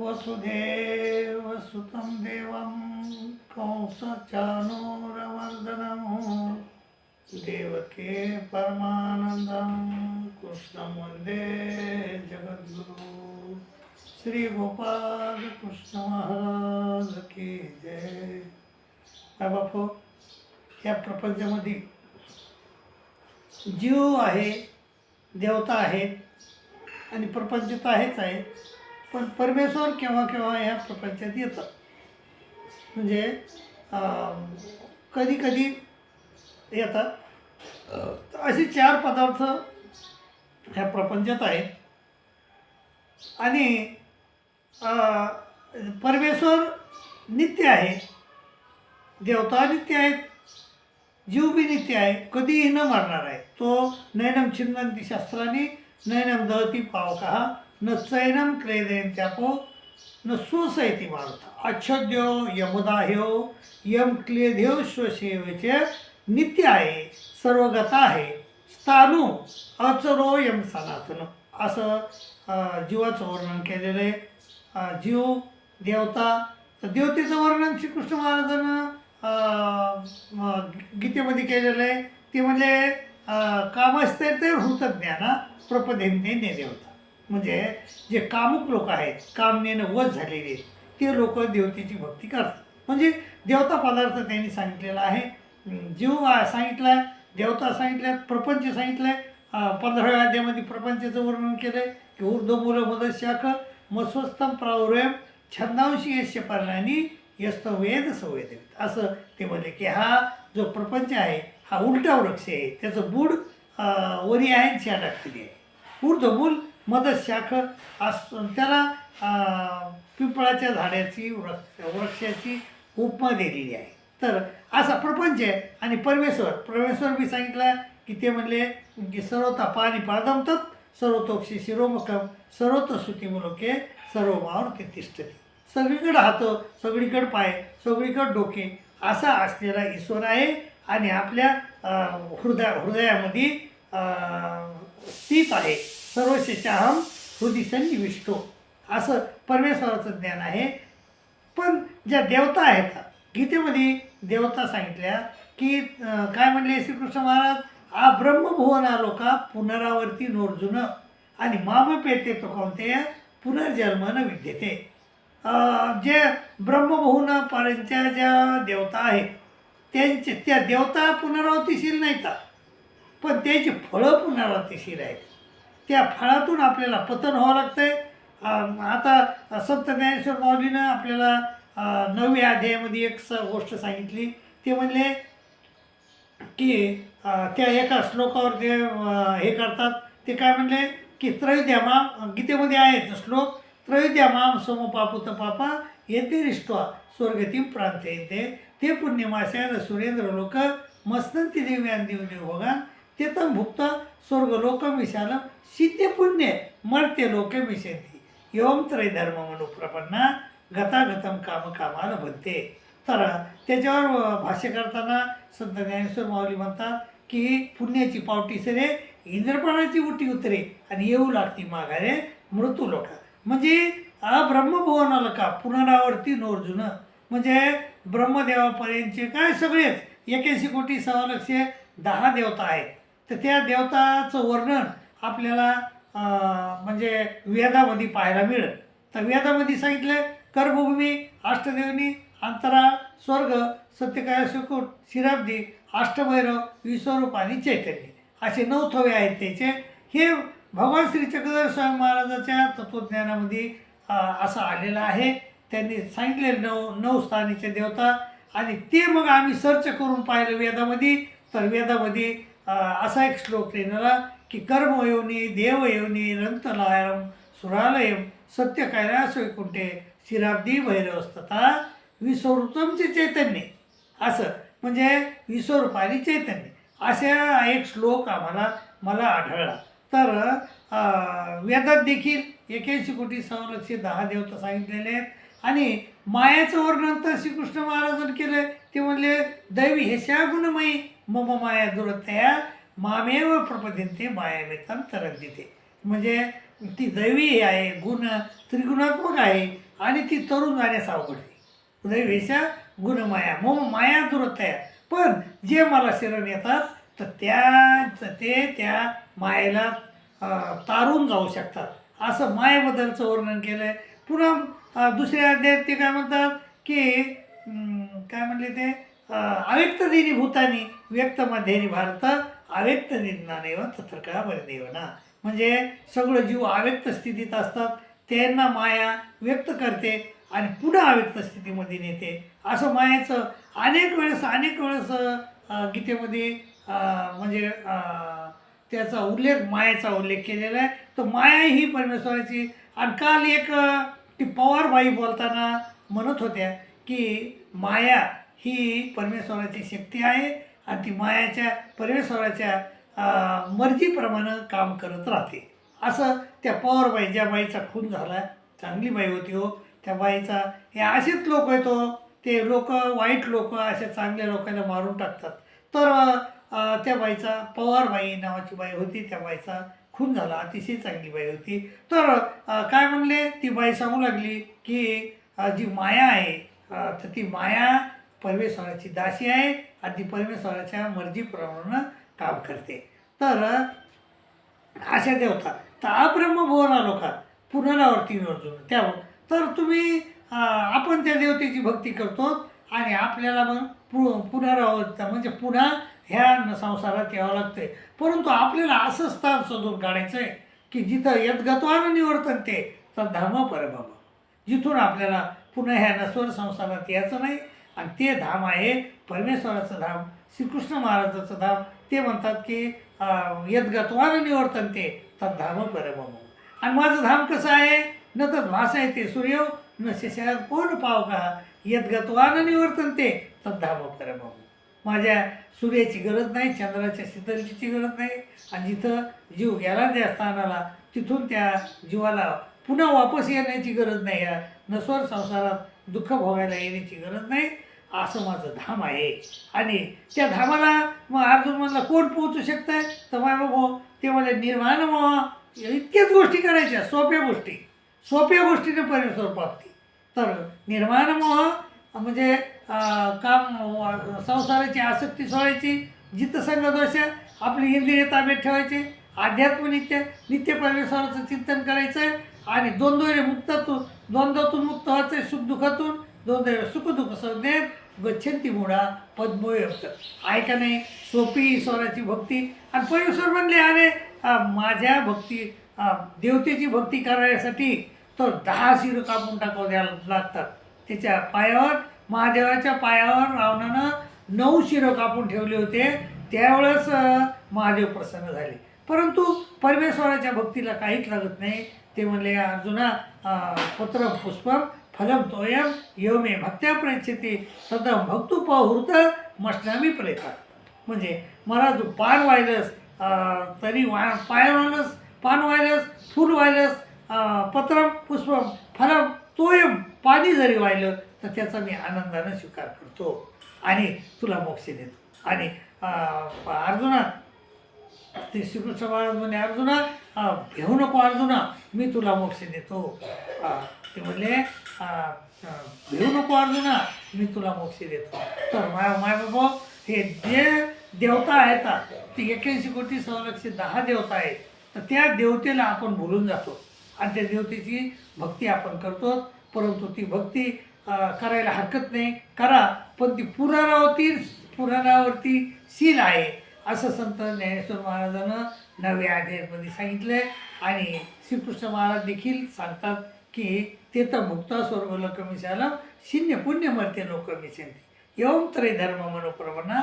वसुदेव सुतं देवं कंसचानूरमर्दनं देवके परमानन्दं। कृष्णं वन्दे जगद्गुरु। श्री गोपाल की जय। बापो या प्रपंचामध्ये जीव आहे देवता आहेत आणि प्रपंच तर आहेच आहे. पण परमेश्वर केव्हा केव्हा ह्या प्रपंचात येतात म्हणजे कधी कधी येतात. असे चार पदार्थ ह्या प्रपंचात आहेत. आणि परमेश्वर नित्य आहे. देवता नित्य आहेत. जीव बी नित्य आहे. कधीही न मरणार आहे. तो नयनम छिन्नंती शास्त्राने नैनम दहती पावका. न चैनम क्लेदयन त्यापो न सुसैती मारुता अच्छद्यो यमुदाह्यो यम क्लेध्यो श्वसेवेचे नित्य आहे सर्वगत आहे स्थाणू अचरो यम सनातन। असं जीवाचं वर्णन केलेलं आहे. जीव देवता तर देवतेचं वर्णन श्रीकृष्ण महाराजानं गीतेमध्ये केलेलं आहे. ते म्हणजे कामस्ते ते हृतज्ञाना प्रपदेंते देवता म्हणजे जे कामुक लोक आहेत कामनेनं वध झालेले ते लोक देवतेची भक्ती करतात. म्हणजे देवता पदार्थ त्यांनी सांगितलेला आहे. जीव सांगितला सांगितलाय देवता सांगितल्या प्रपंच सांगितलंय. आहे पंधराव्या अध्यामध्ये प्रपंचाचं वर्णन केलंय की ऊर्ध्वमूल मदत शाख मस्वस्तम प्रावरयम छंदांशी यश्य पर्णानी यस्त वेद संवेद असं ते म्हणले की हा जो प्रपंच आहे हा उलटा वृक्ष आहे. त्याचं बूड वरी आहे आणि शाखा खाली आहे. ऊर्ध्वमूल मदशाख असून त्याला पिंपळाच्या झाडाची वृक्ष वृक्षाची उपमा दिलेली आहे. तर असा प्रपंच आहे. आणि परमेश्वर परमेश्वर मी सांगितलं की ते म्हणले की सर्वता पाणी पादमतात सर्वतोक्षी शिरोमुखम सर्वत सुतीमुलोके सर्व मावर ते तिष्ठते. सगळीकडे हातो सगळीकडे पाय सगळीकडे डोके असा असलेला ईश्वर आहे. आणि आपल्या हृदया हृदयामध्ये स्थित आहे. सर्वशेषाहम हृदय सन्निविष्टो. असं परमेश्वराचं ज्ञान आहे. पण ज्या देवता आहेत गीतेमध्ये देवता सांगितल्या की काय म्हणले श्रीकृष्ण महाराज? आ ब्रह्मभुवना लोका पुनरावर्ती नोर्जुन. आणि माम पेते तो कोणते पुनर्जन्मनं न विद्यते. जे ब्रह्मभुवन पर्यंतच्या ज्या देवता आहेत त्यांचे त्या देवता पुनरावतीशील नाहीत. पण त्याची फळं पुनरावतीशील आहेत. त्या फळातून आपल्याला पतन व्हावं लागतंय. आहे आता संत ज्ञानेश्वर माऊलीनं आपल्याला नवव्या अध्यायामध्ये एक स गोष्ट सांगितली. ते म्हणले की त्या एका श्लोकावर ते हे करतात. ते काय म्हणले की त्रयोद्यामा गीतेमध्ये आहे तो श्लोक त्रयोद्यामाम समपापुत पापा येते रिष्ट्वा स्वर्गतीम प्रांत येते ते पुण्यमाशयान सुरेंद्र लोक मस्तंती देव्यान देव देव तिथं भुक्त स्वर्ग लोक मिशालम पुण्य मर्त्य लोक एवम त्रय धर्म मनुप्रपन्ना गतागतम काम कामानं बनते. तर त्याच्यावर भाष्य करताना संत ज्ञानेश्वर माऊली म्हणतात की पुण्याची पावटी सरे इंद्रपणाची उटी उतरे आणि येऊ लागती माघारे मृत्यू लोक. म्हणजे आ ब्रह्मभुवनाला का पुनरावर्ती नोर्जुन म्हणजे ब्रह्मदेवापर्यंतचे काय सगळेच? एक्याऐंशी कोटी सव्वा लक्ष दहा देवता आहेत. तर त्या देवताचं वर्णन आपल्याला म्हणजे वेदामध्ये पाहायला मिळेल. तर वेदामध्ये सांगितलं कर्मभूमी अष्टदेवनी अंतराळ स्वर्ग सत्यकाय सुकुट शिराब्दी अष्टभैरव विश्वरूप आणि चैतन्य असे नऊ थवे आहेत त्याचे. हे भगवान श्री चक्रधर स्वामी महाराजाच्या तत्त्वज्ञानामध्ये असं आलेलं आहे. त्यांनी सांगितले नऊ नऊ स्थानीचे देवता. आणि ते मग आम्ही सर्च करून पाहिलं वेदामध्ये. तर वेदामध्ये असा एक श्लोक लिहिलेला की कर्मयोनी देवयोनी रंतलायम सुरालयम सत्य कैलास वैकुंठे शिराब्दी भैरवस्तता विश्वरूपमचे चैतन्य असं म्हणजे विश्वरूपाने चैतन्य असा एक श्लोक आम्हाला मला आढळला तर वेदात देखील एक्याऐंशी कोटी सवलक्षे दहा देवता सांगितलेले आहेत आणि मायाचं वर्णन तर श्रीकृष्ण महाराजांनी केलं ते म्हणले दैवी हे श्यागुणमयी गुणमयी मम माया दुरतया मामेव प्रपद्यंते मायामेतान तरंदिते म्हणजे ती दैवी आहे गुण त्रिगुणात्मक आहे आणि ती तरुण जाण्यास अवघड आहे. उदयवेशा गुणमाया मम माया दुरतया. पण जे मला शरण येतात तर त्या ते त्या मायेला तारून जाऊ शकतात. असं मायेबद्दलचं वर्णन केलं आहे पुन्हा दुसऱ्या अध्यायात ते काय म्हणतात की काय म्हणले ते? अव्यक्त दिनी भूतानी व्यक्त मध्येनी भारत अव्यक्त निज्ञानेव तत्र का देव म्हणजे सगळं जीव अव्यक्त स्थितीत असतात त्यांना माया व्यक्त करते आणि पुन्हा अव्यक्त स्थितीमध्ये नेते. असं मायाचं अनेक वेळेस अनेक वेळेस गीतेमध्ये म्हणजे त्याचा उल्लेख मायाचा उल्लेख केलेला आहे. तर माया ही परमेश्वराची आणि काल एक ती पवारबाई बोलताना म्हणत होत्या की माया ही परमेश्वराची शक्ती आहे आणि ती मायाच्या परमेश्वराच्या मर्जीप्रमाणे काम करत राहते. असं त्या पवारबाई ज्या बाईचा खून झाला चांगली बाई होती हो त्या बाईचा हे असेच लोक येतो हो, ते लोक वाईट लोक अशा चांगल्या लोकांना मारून टाकतात. तर त्या बाईचा पवारबाई नावाची बाई होती त्या बाईचा खून झाला अतिशय चांगली बाई होती. तर काय म्हणले? ती बाई सांगू लागली की जी माया आहे तर ती माया परमेश्वराची दासी आहे आणि ती परमेश्वराच्या मर्जीप्रमाणे काम करते. तर अशा देवता तर अब्रह्मभुवन आलो का? पुनरावृत्ती अर्जुन त्या तर तुम्ही आपण त्या देवतेची भक्ती करतो आणि आपल्याला मग पु पुनरावृत्त म्हणजे पुन्हा ह्या न- संसारात यावं लागतंय परंतु आपल्याला असं स्थान शोधून काढायचं आहे की जिथं यदगत्वानं निवर्तन ते तर धाम परमम. जिथून आपल्याला पुन्हा ह्या नस्वर संसारात यायचं नाही आणि ते धाम आहे परमेश्वराचं धाम श्रीकृष्ण महाराजाचं धाम. ते म्हणतात की अं, निवर्तन ते तद्धाम परम. आणि माझं धाम कसं आहे? न तर भास आहे ते सूर्य न शशा कोण पाव का? यद्गत्वानं निवर्तन ते तद्धाम परम. माझ्या सूर्याची गरज नाही चंद्राच्या शीतलची गरज नाही. आणि जिथं जीव गेला त्या स्थानाला तिथून त्या जीवाला पुन्हा वापस येण्याची गरज नाही. या नस्वर संसारात दुःख भोगायला येण्याची गरज नाही. असं माझं धाम आहे. आणि त्या धामाला मग अर्जुन म्हणला कोण पोहोचू शकतंय? तर माय बाबा ते मला निर्माण मोह इतक्याच गोष्टी करायच्या सोप्या गोष्टी. सोप्या गोष्टीने परमेश्वर प्राप्ती तर निर्माण मोह म्हणजे काम संसाराची आसक्ती सोडायची जिथं दोष आपली इंद्रिय ताब्यात ठेवायची आध्यात्मनित्य नित्य नित्य परमेश्वराचं चिंतन करायचं आहे आणि द्वंद्वने मुक्तातून द्वंद्वातून मुक्त व्हायचं आहे सुखदुःखातून दोन सुखदुःख संज्ञेत गच्छंती मुळा पद्मोय आहे का नाही? सोपी ईश्वराची भक्ती. आणि परमेश्वर म्हणले अरे माझ्या भक्ती देवतेची भक्ती करायसाठी तर दहा शिर कापून टाकावं द्यायला लागतात. त्याच्या पायावर महादेवाच्या पायावर रावणानं नऊ शिरं कापून ठेवले होते. त्यावेळेस महादेव प्रसन्न झाले. परंतु परमेश्वराच्या भक्तीला काहीच लागत नाही. ते म्हणले अर्जुना पुत्र पुष्प पुष्पम फलम तोयम योमे भक्त्या प्रयच्छते तदम भक्तू पहृत मष्टामी प्रयतात म्हणजे मला तू पान वाहिलंस तरी वा पाय व्हायलस पान वाहिलंस फूल वाहिलंस पत्रम पुष्पम फलम तोयम पाणी जरी वाहिलं तर त्याचा मी आनंदानं स्वीकार करतो आणि तुला मोक्ष देतो. आणि अर्जुना ते श्रीकृष्ण महाराज म्हणे अर्जुना घेऊ नको अर्जुना मी तुला मोक्ष देतो. ते म्हणले घेऊ नको अर्जुना मी तुला मोक्ष देतो. तर माय माय बाबा हे जे देवता आहेत ते एक्क्याऐंशी कोटी संरक्षित दहा देवता आहेत. तर त्या देवतेला आपण भुलून जातो. आणि त्या देवतेची भक्ती आपण करतो. परंतु ती भक्ती करायला हरकत नाही. करा पण ती पुराणावरती पुराणावरती शील आहे. असं संत ज्ञानेश्वर महाराजानं नव्या सांगितलं सांगितलंय. आणि श्रीकृष्ण महाराज देखील सांगतात की ते तर मुक्ता स्वर्ग लोकमिशाला शिन्य पुण्य मर्ते लोक मिशंती. एवं त्रय धर्म मनोप्रमाणा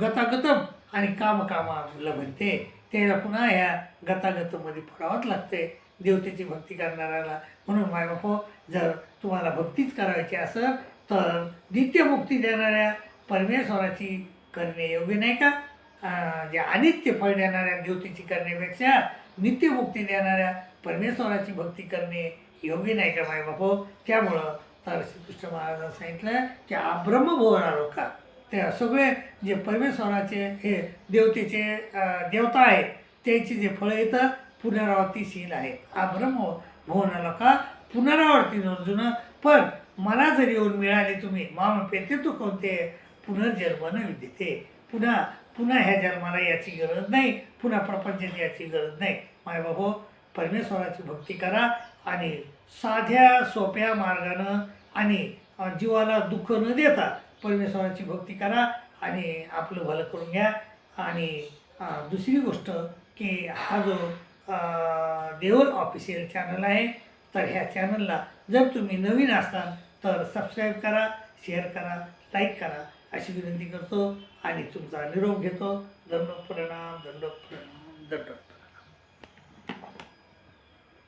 गतागतम आणि कामकामा म्हणते त्याला पुन्हा ह्या गतागतमध्ये पडावंच लागते देवतेची भक्ती करणाऱ्याला म्हणून मायबापो जर तुम्हाला भक्तीच करायची असेल तर नित्यमुक्ती देणाऱ्या परमेश्वराची करणे योग्य नाही का? जे अनित्य फळ देणाऱ्या देवतेची करण्यापेक्षा नित्यमुक्ती देणाऱ्या परमेश्वराची भक्ती करणे योग्य नाही का माय बापो? त्यामुळं तर श्रीकृष्ण महाराजांनी सांगितलं की ब्रह्मभुवन आलो का ते सगळे जे परमेश्वराचे हे देवतेचे देवता आहेत त्याची जे फळं येतं पुनरावृत्तीशील आहेत हा ब्रह्म भुवन आलो का अर्जुन पण मला जर येऊन मिळाले तुम्ही माम पेते तू कोणते? पुनर्जन्म न विद्यते पुन्हा पुन्हा ह्या जन्माला याची गरज नाही पुन्हा प्रपंचाची याची गरज नाही. माय बाबो परमेश्वराची भक्ती करा आणि साध्या सोप्या मार्गानं आणि जीवाला दुःख न देता परमेश्वराची भक्ती करा आणि आपलं भलं करून घ्या. आणि दुसरी गोष्ट की हा जो देवल ऑफिशियल चॅनल आहे तर ह्या चॅनलला जर तुम्ही नवीन असाल तर सबस्क्राईब करा शेअर करा लाईक करा. अशी विनंती करतो आणि तुमचा निरोप घेतो. दंड प्रणाम दंड प्रणाम दंड.